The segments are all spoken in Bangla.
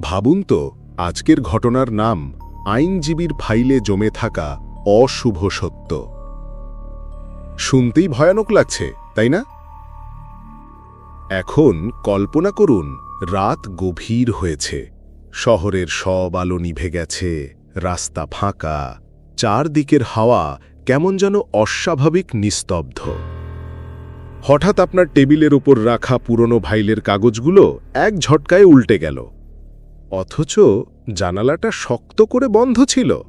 ভাবুন তো, আজকের ঘটনার নাম, আইনজীবীর ফাইলে জমে থাকা অশুভ সত্য। শুনতেই ভয়ানক লাগছে, তাই না? এখন কল্পনা করুন, রাত গভীর হয়েছে। শহরের সব আলো নিভে গেছে, রাস্তা ফাঁকা, চারদিকের হাওয়া কেমন যেন অস্বাভাবিক নিস্তব্ধ। হঠাৎ আপনার টেবিলের উপর রাখা পুরনো ভাইলের কাগজগুলো এক ঝটকায় উল্টে গেল। অথচ জানালাটা শক্ত করে বন্ধ ছিল।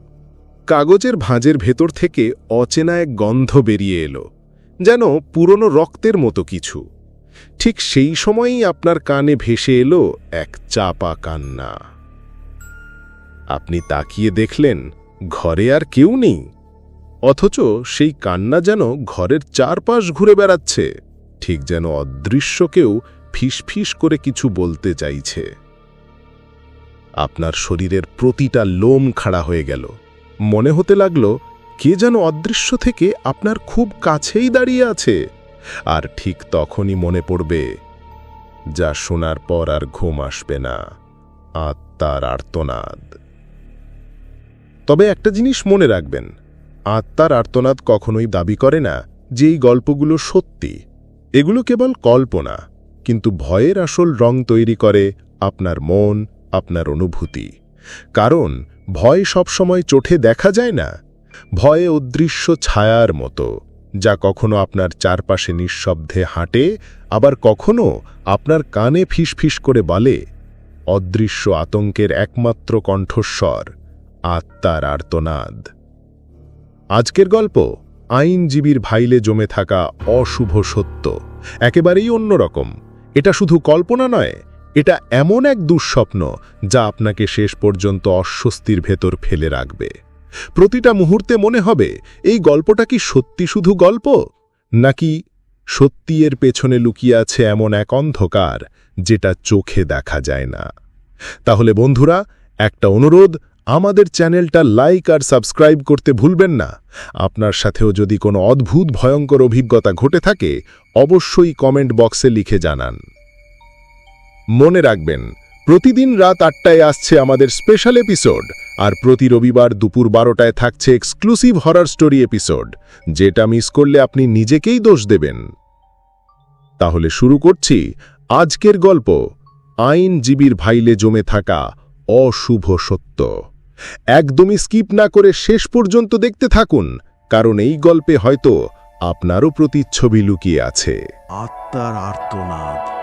কাগজের ভাঁজের ভেতর থেকে অচেনা এক গন্ধ বেরিয়ে এলো, যেন পুরনো রক্তের মতো কিছু। ঠিক সেই সময়ই আপনার কানে ভেসে এলো এক চাপা কান্না। আপনি তাকিয়ে দেখলেন, ঘরে আর কেউ নেই। অথচ সেই কান্না যেন ঘরের চারপাশ ঘুরে বেড়াচ্ছে, ঠিক যেন অদৃশ্য কেউ ফিসফিস করে কিছু বলতে চাইছে। আপনার শরীরের প্রতিটা লোম খাড়া হয়ে গেল। মনে হতে লাগল, কে যেন অদৃশ্য থেকে আপনার খুব কাছেই দাঁড়িয়ে আছে। আর ঠিক তখনই মনে পড়বে, যা শোনার পর আর ঘুম আসবে না, আত্মার আর্তনাদ। তবে একটা জিনিস মনে রাখবেন, আত্মার আর্তনাদ কখনোই দাবি করে না যে এই গল্পগুলো সত্যি। এগুলো কেবল কল্পনা, কিন্তু ভয়ের আসল রং তৈরি করে আপনার মন আপনার অনুভূতি। কারণ, ভয় সবসময় চোখে দেখা যায় না। ভয়ে অদৃশ্য ছায়ার মতো, যা কখনো আপনার চারপাশে নিঃশব্দে হাঁটে, আবার কখনো আপনার কানে ফিসফিস করে বলে। অদৃশ্য আতঙ্কের একমাত্র কণ্ঠস্বর, আত্মার আর্তনাদ। আজকের গল্প, আইনজীবীর ভাইলে জমে থাকা অশুভ সত্য, একেবারেই অন্যরকম। এটা শুধু কল্পনা নয় এটা এমন এক দুঃস্বপ্ন যা আপনাকে শেষ পর্যন্ত অস্বস্তির ভেতর ফেলে রাখবে। প্রতিটা মুহূর্তে মনে হবে, এই গল্পটা কি সত্যি শুধু গল্প? নাকি সত্যি এর পেছনে লুকিয়ে আছে এমন এক অন্ধকার যেটা চোখে দেখা যায় না? তাহলে বন্ধুরা, একটা অনুরোধ, আমাদের চ্যানেলটা লাইক আর সাবস্ক্রাইব করতে ভুলবেন না। আপনার সাথেও যদি কোনো অদ্ভুত, ভয়ঙ্কর অভিজ্ঞতা ঘটে থাকে, অবশ্যই কমেন্ট বক্সে লিখে জানান। মনে রাখবেন, প্রতিদিন রাত আটটায় আসছে আমাদের স্পেশাল এপিসোড আর প্রতি রবিবার দুপুর বারোটায় থাকছে এক্সক্লুসিভ হরার স্টোরি এপিসোড যেটা মিস করলে আপনি নিজেকেই দোষ দেবেন। তাহলে শুরু করছি আজকের গল্প আইনজীবীর ভাইলে জমে থাকা অশুভ সত্য। একদমই স্কিপ না করে শেষ পর্যন্ত দেখতে থাকুন, কারণ এই গল্পে হয়তো আপনারও প্রতিচ্ছবি লুকিয়ে আছে। আত্মার আর্তনাদ।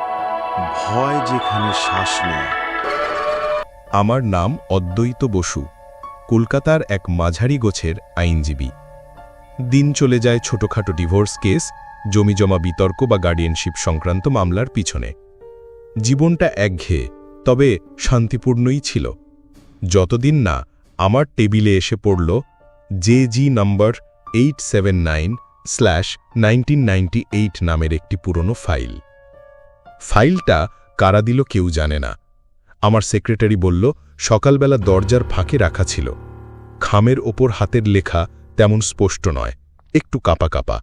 ভয় যেখানে শ্বাস নেয়। আমার নাম অদ্বৈত বসু, কলকাতার এক মাঝারি গোছের আইনজীবী। দিন চলে যায় ছোটখাটো ডিভোর্স কেস, জমিজমা বিতর্ক বা গার্ডিয়ানশিপ সংক্রান্ত মামলার পিছনে। জীবনটা একঘেয়ে, তবে শান্তিপূর্ণই ছিল। যতদিন না আমার টেবিলে এসে পড়ল J G number eight seven nine slash nineteen নামের একটি পুরনো ফাইল। ফাইলটা কারা দিল কেউ জানে না। আমার সেক্রেটারি বলল, সকালবেলা দরজার ফাঁকে রাখা ছিল। খামের ওপর হাতের লেখা তেমন স্পষ্ট নয়, একটু কাপা কাপা।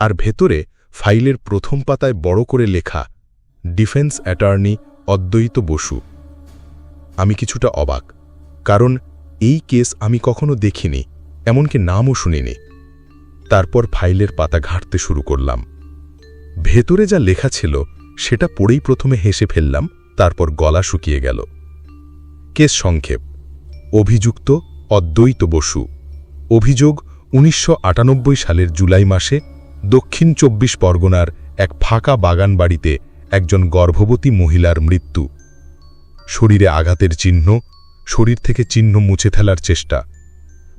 আর ভেতরে ফাইলের প্রথম পাতায় বড় করে লেখা, ডিফেন্স অ্যাটর্নি অদ্বৈত বসু। আমি কিছুটা অবাক, কারণ এই কেস আমি কখনো দেখিনি, এমনকি নামও শুনিনি। তারপর ফাইলের পাতা ঘাঁটতে শুরু করলাম। ভেতরে যা লেখা ছিল সেটা পড়েই প্রথমে হেসে ফেললাম, তারপর গলা শুকিয়ে গেল। কেস সংক্ষেপ। অভিযুক্ত অদ্বৈত বসু। অভিযোগ, উনিশশো আটানব্বই সালের জুলাই মাসে দক্ষিণ চব্বিশ পরগনার এক ফাঁকা বাগান বাড়িতে একজন গর্ভবতী মহিলার মৃত্যু। শরীরে আঘাতের চিহ্ন, শরীর থেকে চিহ্ন মুছে ফেলার চেষ্টা।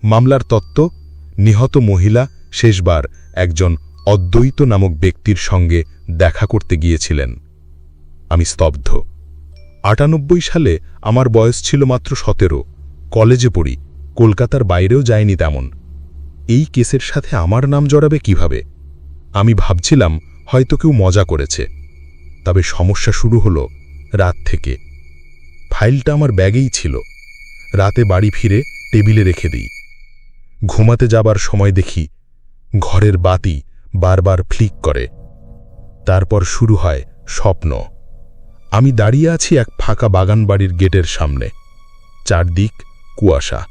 মামলার তত্ত্ব, নিহত মহিলা শেষবার একজন অদ্বৈত নামক ব্যক্তির সঙ্গে দেখা করতে গিয়েছিলেন। আমি স্তব্ধ। আটানব্বই সালে আমার বয়স ছিল মাত্র সতেরো। কলেজে পড়ি, কলকাতার বাইরেও যায়নি তেমন। এই কেসের সাথে আমার নাম জড়াবে কীভাবে? আমি ভাবছিলাম হয়তো কেউ মজা করেছে। তবে সমস্যা শুরু হলো রাত থেকে। ফাইলটা আমার ব্যাগেই ছিল। রাতে বাড়ি ফিরে টেবিলে রেখে দিই। ঘুমাতে যাবার সময় দেখি ঘরের বাতি বারবার ফ্লিক করে। তারপর শুরু হয় স্বপ্ন। আমি দাঁড়িয়ে আছি এক ফাঁকা বাগান বাড়ির গেটের সামনে। চারদিক কুয়াশা।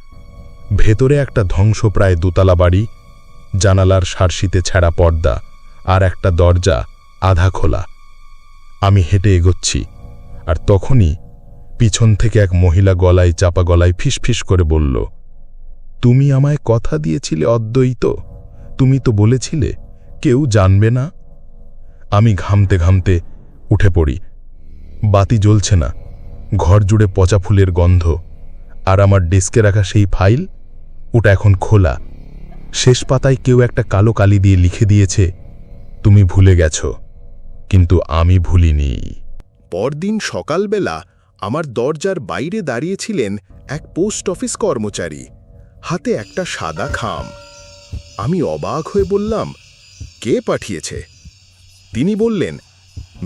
ভেতরে একটা ধ্বংসপ্রায় দোতলা বাড়ি, জানালার সারশিতে ছেঁড়া পর্দা আর একটা দরজা আধা খোলা। আমি হেঁটে এগোচ্ছি আর তখনই পিছন থেকে এক মহিলা গলায় চাপা গলায় ফিসফিস করে বলল, তুমি আমায় কথা দিয়েছিলে অদ্বৈত? তুমি তো বলেছিলে কেউ জানবে না? আমি ঘামতে ঘামতে উঠে পড়ি। বাতি জ্বলছে না। ঘর জুড়ে পচা ফুলের গন্ধ। আর আমার ডেস্কে রাখা সেই ফাইল, ওটা এখন খোলা। শেষ পাতায় কেউ একটা কালো কালি দিয়ে লিখে দিয়েছে, তুমি ভুলে গেছ। কিন্তু আমি ভুলিনি। পরদিন সকালবেলা আমার দরজার বাইরে দাঁড়িয়েছিলেন এক পোস্ট অফিস কর্মচারী। হাতে একটা সাদা খাম। আমি অবাক হয়ে বললাম কে পাঠিয়েছে? তিনি বললেন,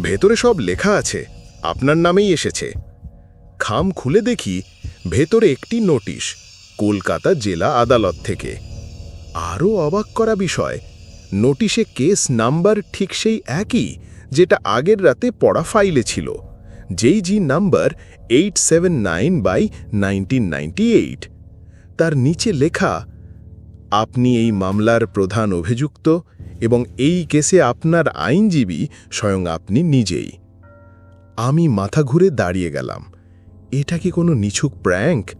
ভেতরে সব লেখা আছে, আপনার নামেই এসেছে। খাম খুলে দেখি, ভেতরে একটি নোটিশ, কলকাতা জেলা আদালত থেকে। আরও অবাক করা বিষয়, নোটিশে কেস নাম্বার ঠিক সেই একই, যেটা আগের রাতে পড়া ফাইলে ছিল। যেই G number eight seven nine by তার নিচে লেখা, আপনি এই মামলার প্রধান অভিযুক্ত এবং এই কেসে আপনার আইনজীবী স্বয়ং আপনি নিজেই। আমি মাথা ঘুরে দাঁড়িয়ে গেলাম। এটা কি কোনো নিছুক প্র্যাঙ্ক?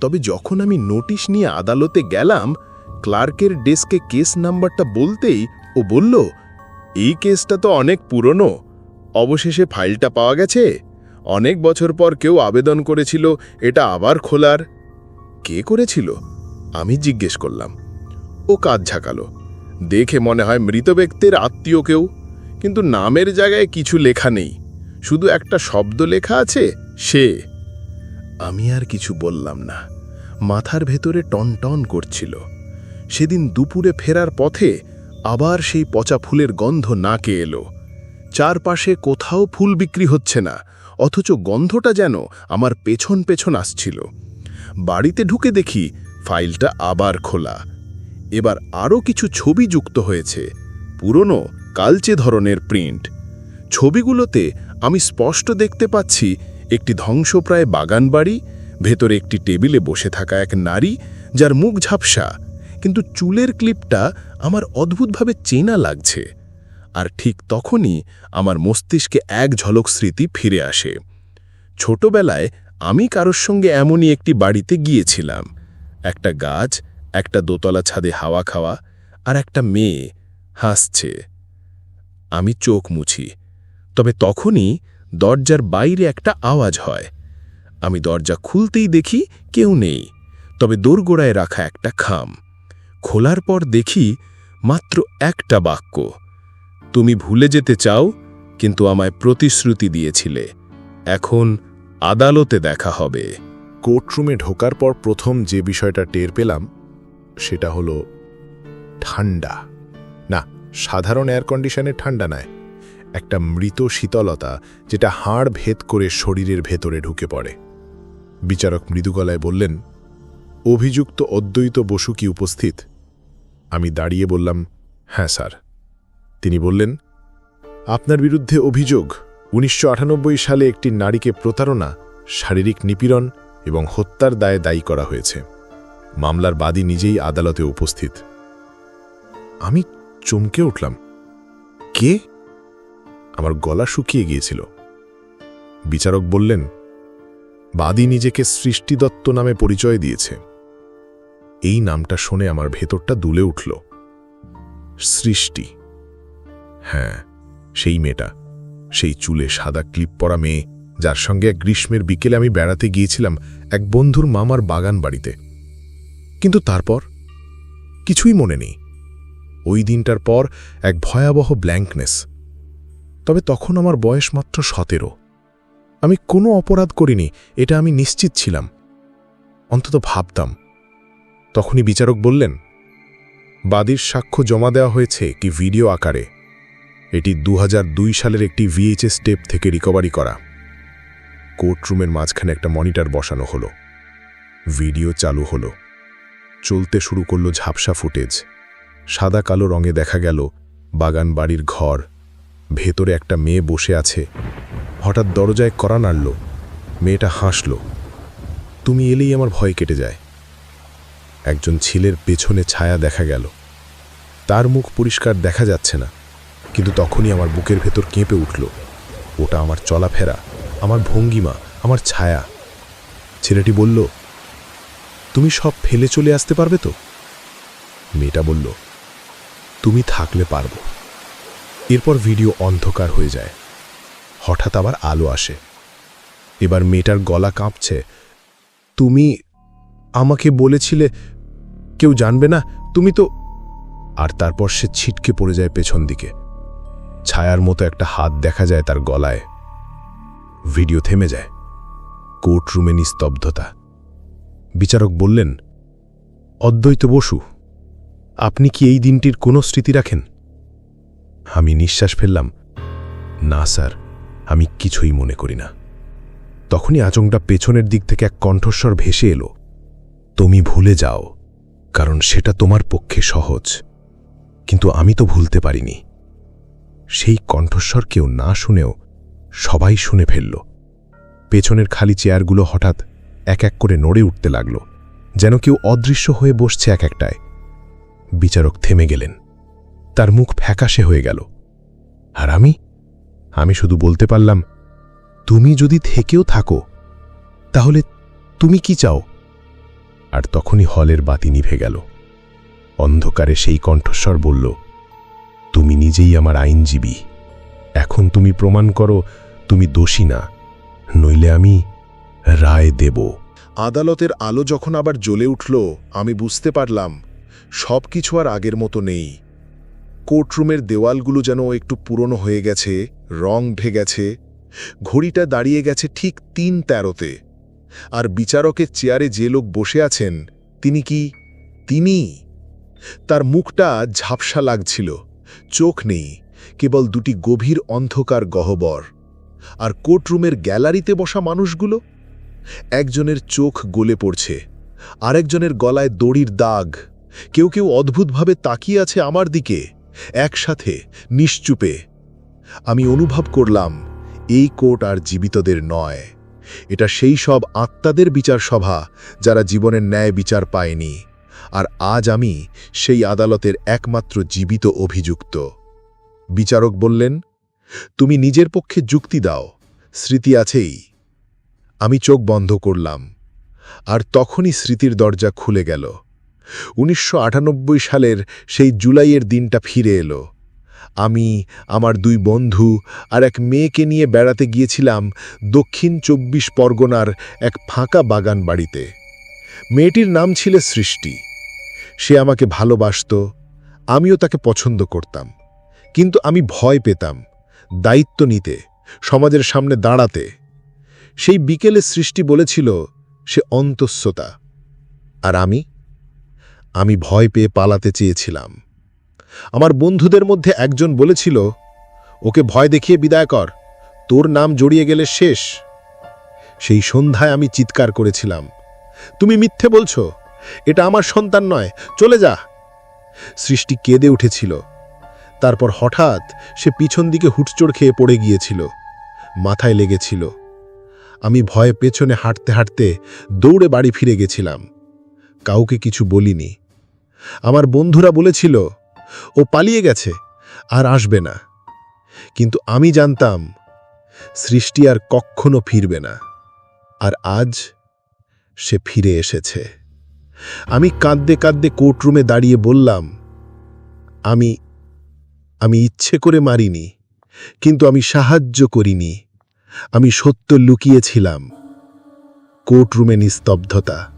তবে যখন আমি নোটিশ নিয়ে আদালতে গেলাম, ক্লার্কের ডেস্কে কেস নাম্বারটা বলতেই ও বলল, এই কেসটা তো অনেক পুরনো। অবশেষে ফাইলটা পাওয়া গেছে। অনেক বছর পর কেউ আবেদন করেছিল, এটা আবার খোলার। কে করেছিল? আমি জিজ্ঞেস করলাম। ও কাজ ঝাঁকালো। দেখে মনে হয় মৃত ব্যক্তির আত্মীয় কেউ। কিন্তু নামের জায়গায় কিছু লেখা নেই। শুধু একটা শব্দ লেখা আছে, সে। আমি আর কিছু বললাম না। মাথার ভেতরে টনটন করছিল। সেদিন দুপুরে ফেরার পথে আবার সেই পচা ফুলের গন্ধ নাকে এলো। চারপাশে কোথাও ফুল বিক্রি হচ্ছে না, অথচ গন্ধটা যেন আমার পেছন পেছন আসছিল। বাড়িতে ঢুকে দেখি ফাইলটা আবার খোলা। এবার আরও কিছু ছবি যুক্ত হয়েছে। পুরনো কালচে ধরনের প্রিন্ট। ছবিগুলোতে আমি স্পষ্ট দেখতে পাচ্ছি একটি ধ্বংসপ্রায় বাগান বাড়ি, ভেতরে একটি টেবিলে বসে থাকা এক নারী যার মুখ ঝাপসা, কিন্তু চুলের ক্লিপটা আমার অদ্ভুতভাবে চেনা লাগছে। আর ঠিক তখনই আমার মস্তিষ্কে এক ঝলক স্মৃতি ফিরে আসে। ছোটবেলায় আমি কারোর সঙ্গে এমনই একটি বাড়িতে গিয়েছিলাম। একটা গাছ একটা দোতলা ছাদে হাওয়া খাওয়া আর একটা মেয়ে হাসছে। আমি চোখ মুছি। তবে তখনই দরজার বাইরে একটা আওয়াজ হয়। আমি দরজা খুলতেই দেখি কেউ নেই, তবে দোরগোড়ায় রাখা একটা খাম। খোলার পর দেখি মাত্র একটা বাক্য, তুমি ভুলে যেতে চাও, কিন্তু আমায় প্রতিশ্রুতি দিয়েছিলে। এখন আদালতে দেখা হবে। কোর্টরুমে ঢোকার পর প্রথম যে বিষয়টা টের পেলাম সেটা হলো ঠান্ডা। না, সাধারণ এয়ার কন্ডিশনে ঠান্ডা নয়। একটা মৃত শীতলতা যেটা হাড় ভেদ করে শরীরের ভেতরে ঢুকে পড়ে। বিচারক মৃদু গলায় বললেন, অভিযুক্ত অদ্বৈত বসু কি উপস্থিত? আমি দাঁড়িয়ে বললাম হ্যাঁ স্যার। তিনি বললেন, আপনার বিরুদ্ধে অভিযোগ। উনিশশো আটানব্বই সালে একটি নারীকে প্রতারণা, শারীরিক নিপীড়ন এবং হত্যার দায়ে দায়ী করা হয়েছে। মামলার বাদী নিজেই আদালতে উপস্থিত। আমি চমকে উঠলাম। কে? আমার গলা শুকিয়ে গিয়েছিল। বিচারক বললেন, বাদী নিজেকে সৃষ্টিদত্ত নামে পরিচয় দিয়েছে। এই নামটা শুনে আমার ভেতরটা দুলে উঠল। সৃষ্টি। হ্যাঁ সেই মেয়েটা। সেই চুলে সাদা ক্লিপ পরা মেয়ে, যার সঙ্গে এক গ্রীষ্মের বিকেলে আমি বেড়াতে গিয়েছিলাম এক বন্ধুর মামার বাগান বাড়িতে কিন্তু তারপর কিছুই মনে নেই। ওই দিনটার পর এক ভয়াবহ ব্ল্যাঙ্কনেস তবে তখন আমার বয়স মাত্র সতেরো। আমি কোনো অপরাধ করিনি, এটা আমি নিশ্চিত ছিলাম। অন্তত ভাবতাম। তখনই বিচারক বললেন, বাদীর সাক্ষ্য জমা দেওয়া হয়েছে কি ভিডিও আকারে? এটি দু হাজার দুই সালের একটি ভিএইচএস টেপ থেকে রিকভারি করা। কোর্টরুমের মাঝখানে একটা মনিটর বসানো হলো। ভিডিও চালু হলো। চলতে শুরু করল ঝাপসা ফুটেজ। সাদা কালো রঙে দেখা গেল বাগান বাড়ির ঘর। ভেতরে একটা মেয়ে বসে আছে। হঠাৎ দরজায় করা নাড়ল। মেয়েটা হাসল। তুমি এলেই আমার ভয় কেটে যায়। একজন ছেলের পেছনে ছায়া দেখা গেল। তার মুখ পরিষ্কার দেখা যাচ্ছে না, কিন্তু তখনই আমার বুকের ভেতর কেঁপে উঠল। ওটা আমার চলাফেরা, আমার ভঙ্গিমা, আমার ছায়া। ছেলেটি বলল তুমি সব ফেলে চলে আসতে পারবে তো? মেয়েটা বলল, তুমি থাকলে পারব। এরপর ভিডিও অন্ধকার হয়ে যায়। হঠাৎ আবার আলো আসে। এবার মেয়েটার গলা কাঁপছে। তুমি আমাকে বলেছিলে, কেউ জানবে না, তুমি তো আর তারপর সে ছিটকে পড়ে যায় পেছন দিকে। ছায়ার মতো একটা হাত দেখা যায় তার গলায়। ভিডিও থেমে যায়। কোর্টরুমে নিস্তব্ধতা। বিচারক বললেন, অদ্বৈত বসু, আপনি কি এই দিনটির কোনো স্মৃতি রাখেন? আমি নিঃশ্বাস ফেললাম, না স্যার, আমি কিছুই মনে করি না। তখনই আচমটা পেছনের দিক থেকে এক কণ্ঠস্বর ভেসে এলো, তুমি ভুলে যাও, কারণ সেটা তোমার পক্ষে সহজ। কিন্তু আমি তো ভুলতে পারিনি। সেই কণ্ঠস্বর কেউ না শুনেও সবাই শুনে ফেলল। পেছনের খালি চেয়ারগুলো হঠাৎ এক এক করে নড়ে উঠতে লাগল, যেন কেউ অদৃশ্য হয়ে বসছে এক একটায়। বিচারক থেমে গেলেন। তার মুখ ফ্যাকাশে হয়ে গেল। আর আমি? আমি শুধু বলতে পারলাম, তুমি যদি থেকেও থাকো, তাহলে তুমি কি চাও? আর তখনই হলের বাতি নিভে গেল। অন্ধকারে সেই কণ্ঠস্বর বলল, তুমি নিজেই আমার আইনজীবী। এখন তুমি প্রমাণ করো, তুমি দোষী না। নইলে আমি রায় দেব। আদালতের আলো যখন আবার জ্বলে উঠল, আমি বুঝতে পারলাম সব কিছু আর আগের মতো নেই। কোর্টরুমের দেওয়ালগুলো যেন একটু পুরনো হয়ে গেছে, রং ভে গেছে ঘড়িটা দাঁড়িয়ে গেছে ঠিক তিন তেরোতে। আর বিচারকের চেয়ারে যে লোক বসে আছেন, তিনি কি, তিনি? তার মুখটা ঝাপসা লাগছিল, চোখ নেই, কেবল দুটি গভীর অন্ধকার গহ্বর। আর কোর্টরুমের গ্যালারিতে বসা মানুষগুলো? একজনের চোখ গলে পড়ছে, আরেকজনের গলায় দড়ির দাগ। কেউ কেউ অদ্ভুতভাবে তাকিয়ে আছে আমার দিকে, একসাথে, নিশ্চুপে। আমি অনুভব করলাম, এই কোর্ট আর জীবিতদের নয়। এটা সেই সব আত্মাদের বিচার সভা, যারা জীবনের ন্যায় বিচার পায়নি। আর আজ আমি সেই আদালতের একমাত্র জীবিত অভিযুক্ত। বিচারক বললেন, তুমি নিজের পক্ষে যুক্তি দাও। স্মৃতি আছেই। আমি চোখ বন্ধ করলাম, আর তখনই স্মৃতির দরজা খুলে গেল। উনিশশো আটানব্বই সালের সেই জুলাইয়ের দিনটা ফিরে এলো। আমি, আমার দুই বন্ধু আর এক মেয়েকে নিয়ে বেড়াতে গিয়েছিলাম দক্ষিণ চব্বিশ পরগনার এক ফাঁকা বাগান বাড়িতে। মেয়েটির নাম ছিল সৃষ্টি। সে আমাকে ভালোবাসত, আমিও তাকে পছন্দ করতাম। কিন্তু আমি ভয় পেতাম, দায়িত্ব নিতে, সমাজের সামনে দাঁড়াতে। সেই বিকেলে সৃষ্টি বলেছিল, সে অন্তঃস্বতা আর আমি? আমি ভয় পেয়ে পালাতে চেয়েছিলাম। আমার বন্ধুদের মধ্যে একজন বলেছিল, ওকে ভয় দেখিয়ে বিদায় কর, তোর নাম জড়িয়ে গেলে শেষ। সেই সন্ধ্যায় আমি চিৎকার করেছিলাম, তুমি মিথ্যে বলছো, এটা আমার সন্তান নয়, চলে যা। সৃষ্টি কেঁদে উঠেছিল, তারপর হঠাৎ সে পিছন দিকে হুটচড় খেয়ে পড়ে গিয়েছিল, মাথায় লেগেছিল। আমি ভয়ে পেছনে হাঁটতে হাঁটতে দৌড়ে বাড়ি ফিরে গেছিলাম। কাউকে কিছু বলিনি। আমার বন্ধুরা বলেছিল, ও পালিয়ে গেছে, আর আসবে না। কিন্তু আমি জানতাম, সৃষ্টি আর কখনো ফিরবে না। আর আজ সে ফিরে এসেছে। আমি কাঁদতে কাঁদতে কোর্টরুমে দাঁড়িয়ে বললাম, আমি আমি ইচ্ছে করে মারিনি, কিন্তু আমি সাহায্য করিনি। আমি সত্য লুকিয়েছিলাম। কোর্টরুমে নিস্তব্ধতা।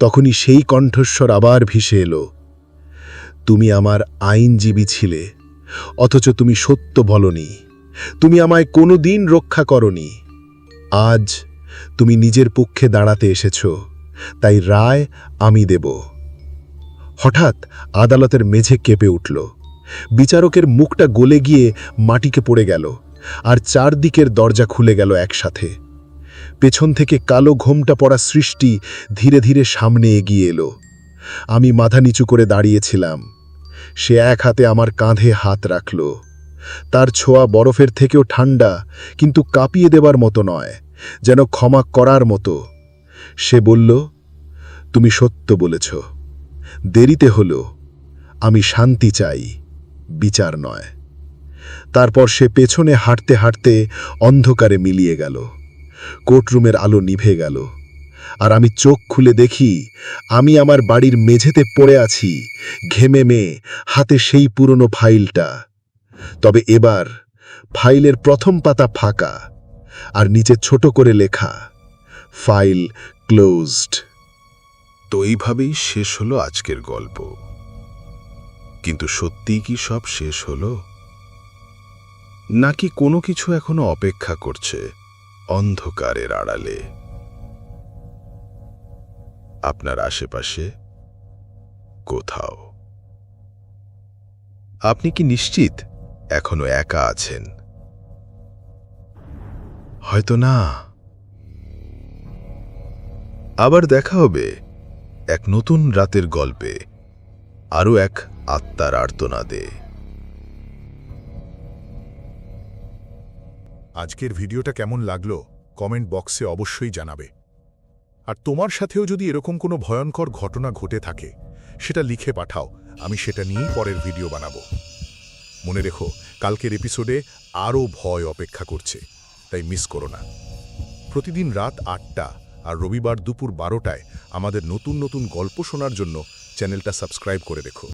তখনই সেই কণ্ঠস্বর আবার ভেসে এলো। তুমি আমার আইনজীবী ছিলে, অথচ তুমি সত্য বলনি। তুমি আমায় কোনো দিন রক্ষা করনি। আজ তুমি নিজের পক্ষে দাঁড়াতে এসেছ, তাই রায় আমি দেব। হঠাৎ আদালতের মেঝে কেঁপে উঠল। বিচারকের মুখটা গলে গিয়ে মাটিকে পড়ে গেল। আর চারদিকের দরজা খুলে গেল একসাথে। পেছন থেকে কালো ঘোমটা পড়া সৃষ্টি ধীরে ধীরে সামনে এগিয়ে এলো। আমি মাথা নিচু করে দাঁড়িয়েছিলাম। সে এক হাতে আমার কাঁধে হাত রাখল। তার ছোঁয়া বরফের থেকেও ঠান্ডা কিন্তু কাঁপিয়ে দেবার মতো নয়, যেন ক্ষমা করার মতো। সে বলল, তুমি সত্য বলেছ। দেরিতে হলো। আমি শান্তি চাই। বিচার নয়। তারপর সে পেছনে হাঁটতে হাঁটতে অন্ধকারে মিলিয়ে গেল। কোর্টরুমের আলো নিভে গেল। আর আমি চোখ খুলে দেখি, আমি আমার বাড়ির মেঝেতে পড়ে আছি, ঘেমে মেয়ে, হাতে সেই পুরনো ফাইলটা। তবে এবার ফাইলের প্রথম পাতা ফাঁকা, আর নিচে ছোট করে লেখা, ফাইল ক্লোজড। তো এইভাবেই শেষ হলো আজকের গল্প। কিন্তু সত্যিই কি সব শেষ হলো? নাকি কোনো কিছু এখনও অপেক্ষা করছে অন্ধকারের আড়ালে? আপনার আশেপাশে কোথাও? আপনি কি নিশ্চিত এখনও একা আছেন? হয়তো না। আবার দেখা হবে এক নতুন রাতের গল্পে, আরও এক আত্মার আর্তনাদে। আজকের ভিডিওটা কেমন লাগল, কমেন্ট বক্সে অবশ্যই জানাবে। আর তোমার সাথেও যদি এরকম কোনো ভয়ঙ্কর ঘটনা ঘটে থাকে, সেটা লিখে পাঠাও, আমি সেটা নিয়েই পরের ভিডিও বানাবো। মনে রেখো, কালকের এপিসোডে আরও ভয় অপেক্ষা করছে, তাই মিস করো না। প্রতিদিন রাত আটটা আর রবিবার দুপুর বারোটায় আমাদের নতুন নতুন গল্প শোনার জন্য চ্যানেলটা সাবস্ক্রাইব করে রেখো।